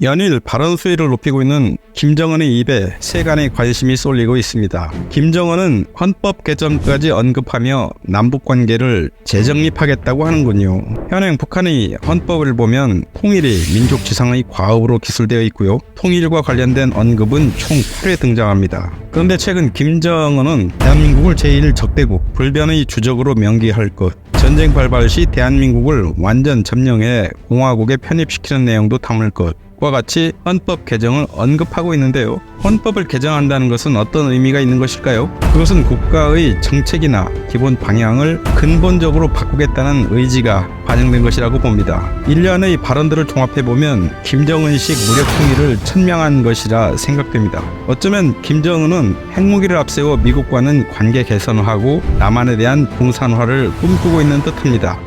연일 발언 수위를 높이고 있는 김정은의 입에 세간의 관심이 쏠리고 있습니다. 김정은은 헌법 개정까지 언급하며 남북 관계를 재정립하겠다고 하는군요. 현행 북한의 헌법을 보면 통일이 민족 지상의 과업으로 기술되어 있고요. 통일과 관련된 언급은 총 8회 등장합니다. 그런데 최근 김정은은 대한민국을 제1 적대국, 불변의 주적으로 명기할 것, 전쟁 발발 시 대한민국을 완전 점령해 공화국에 편입시키는 내용도 담을 것, 과 같이 헌법 개정을 언급하고 있는데요. 헌법을 개정한다는 것은 어떤 의미가 있는 것일까요? 그것은 국가의 정책이나 기본 방향을 근본적으로 바꾸겠다는 의지가 반영된 것이라고 봅니다. 일련의 발언들을 종합해보면 김정은식 무력 통일을 천명한 것이라 생각됩니다. 어쩌면 김정은은 핵무기를 앞세워 미국과는 관계 개선하고 남한에 대한 봉산화를 꿈꾸고 있는 듯합니다.